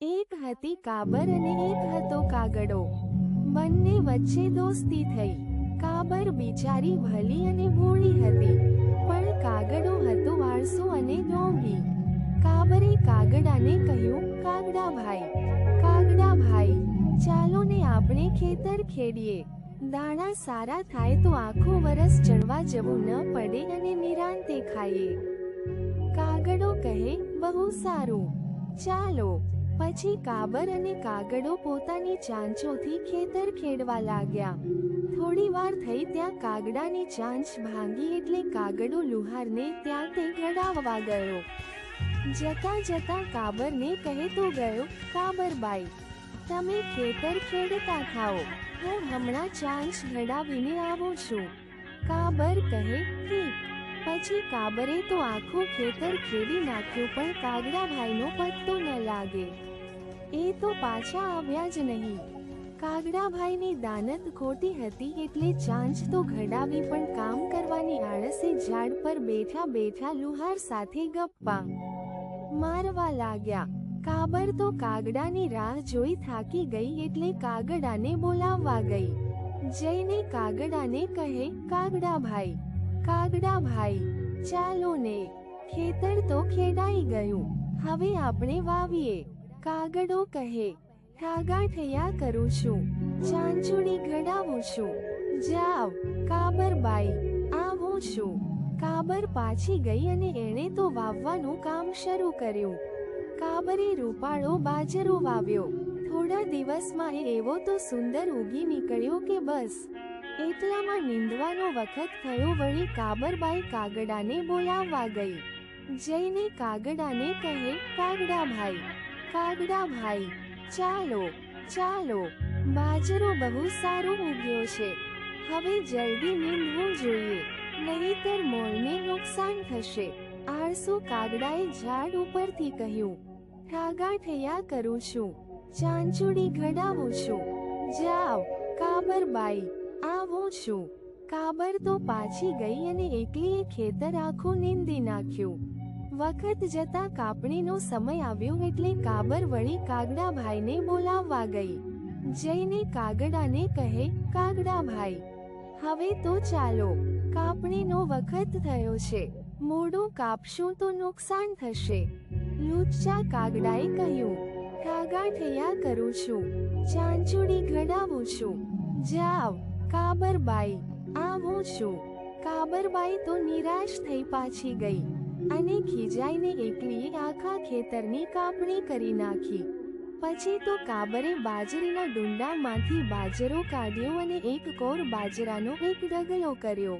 એક હતી કાબર અને એક હતો કાગડો. બંને વચ્ચે દોસ્તી થઈ. કાબર બિચારી ભલી અને ભોળી હતી, પણ કાગડો હતો વારસો અને ડોંગી. કાબરે કાગડાને કહ્યું કાગડા ભાઈ કાગડા ભાઈ ચાલો ને આપણે ખેતર ખેડીએ. દાણા સારા થાય તો આખું વરસ ચણવા જવું ન પડે અને નિરાંતે ખાઈએ. કાગડો કહે, બહુ સારું. ચાલો પછી કાબર અને કાગડો પોતાની ચાંચોથી ખેતર ખેડવા લાગ્યા. થોડી વાર થઈ ત્યાં કાગડાની ચાંચ ભાંગી એટલે કાગડો લુહારને ત્યાં તે ગડાવવા ગયો. જતા જતા કાબરને કહેતો ગયો, કાબરબાઈ, તમે ખેતર ખેડતા થાઓ. હું હમણાં ચાંચ ઘડાવીને આવું છું. કાબર કહે, ઠીક. પછી કાબરે તો આખું ખેતર ખેડી નાખ્યું પણ કાગડાભાઈનો પત્તો ન લાગે. એ તો પાછા આવ્યા જ નહીં. કાગડાભાઈની દાનત ખોટી હતી એટલે ચાંચ તો ઘડાવી પણ કામ કરવાની આળસે ઝાડ પર બેઠા બેઠા લુહાર સાથે ગપ્પા મારવા લાગ્યા. કાબર તો કાગડાની રાહ જોઈ થાકી ગઈ એટલે કાગડાને બોલાવવા ગઈ. જઈને કાગડાને કહે, કાગડાભાઈ કાગડાભાઈ કાગડા ચાલો ને ખેતર તો ખેડાઈ ગયું. હવે આપણે વાવીએ. કાગડો કહે ઠાગાઠૈયા કરું છું, ચાંચુડી ઘડાવું છું, જાવ કાબરબાઈ આવું છું. કાબર પાછી ગઈ અને એણે તો વાવવાનું કામ શરૂ કર્યું. કાબરે રૂપાળો બાજરો વાવ્યો. થોડા દિવસમાં એ એવો તો સુંદર ઉગી નીકળ્યો કે બસ. એટલામાં નીંદવાનો વખત થયો વળી કાબરબાઈ કાગડાને બોલાવવા ગઈ. જઈને કાગડાને કહે, કાગડા ભાઈ કાગડા ભાઈ, ચાલો ચાલો, બાજરો બહુ સારો ઉગ્યો છે. હવે જલ્દી નીંદવું જોઈએ, નહીતર મોરને નુકસાન થશે. આળસુ કાગડાએ ઝાડ ઉપરથી કહ્યું ઠાગાઠૈયા કરું છું, ચાંચુડી ઘડાવું છું. જાવ કાબરબાઈ આવું છું. કાબર તો પાછી ગઈ અને એકલીએ ખેતર આખું નીંદી નાખ્યું. વખત જતા કાપણીનો સમય આવ્યો એટલે કાબર વળી કાગડા ભાઈને બોલાવવા ગઈ. જઈને કાગડાને કહે કાગડા ભાઈ હવે તો ચાલો, કાપણીનો વખત થયો છે. મોડું કાપશું તો નુકસાન થશે. લુચ્ચા કાગડાએ કહ્યું ઠાગાઠૈયા કરું છું, ચાંચુડી ઘડાવું છું. જાવ, કાબરબાઈ, આવું છું. કાબરબાઈ તો નિરાશ થઈ પાછી ગઈ. અને ખીજાઈને એકલીએ આખા ખેતરની કાપણી કરી નાખી. પછી તો કાબરે બાજરીના ડુંડામાંથી બાજરો કાઢ્યો અને એક કોર બાજરાનો એક ડગલો કર્યો.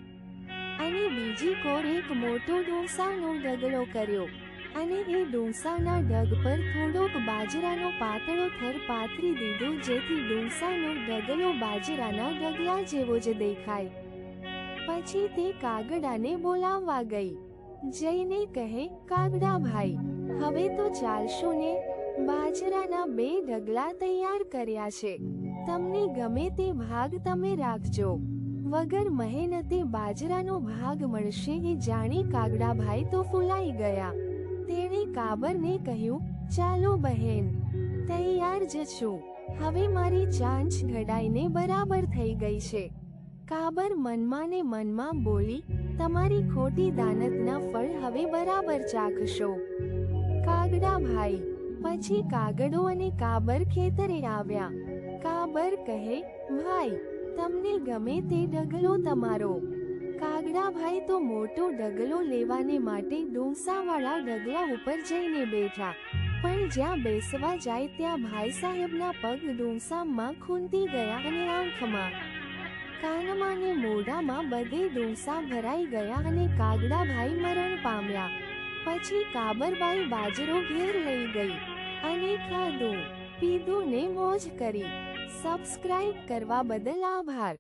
અને બીજી કોર એક મોટો ડોસાનો ડગલો કર્યો. અને એ ડોસાના ડગ પર થોડોક બાજરાનો પાતળો થર પાથરી દીધો જેથી ડોસાનો ડગલો બાજરાના ડગલા જેવો જ દેખાય. પછી તે કાગડાને બોલાવવા ગઈ. જઈને કહે, કાગડા ભાઈ, હવે તો ચાલશો ને બાજરાના બે ઢગલા તૈયાર કર્યા છે. તમને ગમે તે ભાગ તમે રાખજો. વગર મહેનતે બાજરાનો ભાગ મળશે એ જાણી કાગડાભાઈ તો ફૂલાઈ ગયા. તેણે કાબરને કહ્યું, ચાલો બહેન, તૈયાર જ હવે મારી ચાંચ ઘડાઈને બરાબર થઈ ગઈ છે. કાબર મનમાં ને મનમાં બોલી તમારી ખોટી દાનતના ફળ હવે બરાબર ચાખશો. કાગડા ભાઈ, પછી કાગડો અને કાબર ખેતરે આવ્યા. કાબર કહે, ભાઈ, તમને ગમે તે ડગલો તમારો. કાગડા ભાઈ તો મોટો ડગલો લેવાને માટે ડોંસાવાળા ડગલા ઉપર જઈને બેઠા. પણ જ્યાં બેસવા જાય ત્યાં ભાઈ સાહેબના પગ ડોંસામાં ખૂંતી ગયા અને આંખમાં કાનમાં ને મોઢામાં બધે ડોસા ભરાઈ ગયા અને કાગડાભાઈ મરણ પામ્યા. પછી કાબરબાઈ બાજરો ઘેર લઈ ગઈ અને ખાધો, પીધું ને મોજ કરી. સબસ્ક્રાઇબ કરવા બદલ આભાર.